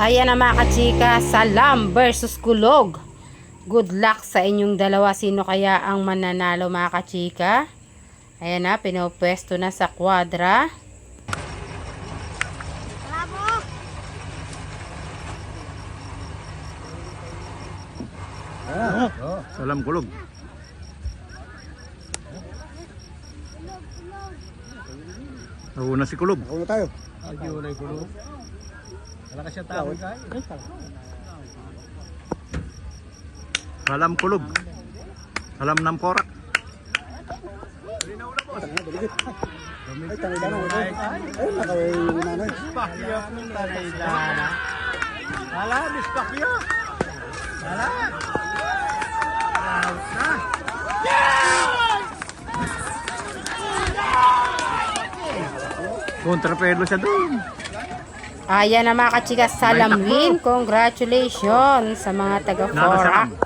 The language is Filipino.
Ayan na mga kachika, Salam versus Kulog. Good luck sa inyong dalawa. Sino kaya ang mananalo mga kachika? Ayan na, pinopwesto na sa kwadra. Salam kulog. Nauna si kulog. Ako na tayo. Salam kulog. Salam ng porak. Ay, tangi lang ako. Ay, nakaway yung nanay. Wala, mispakyo. Wala. Kontrapelo siya doon. Ayan na mga kachika, Salam win. Congratulations sa mga. Nakasalam.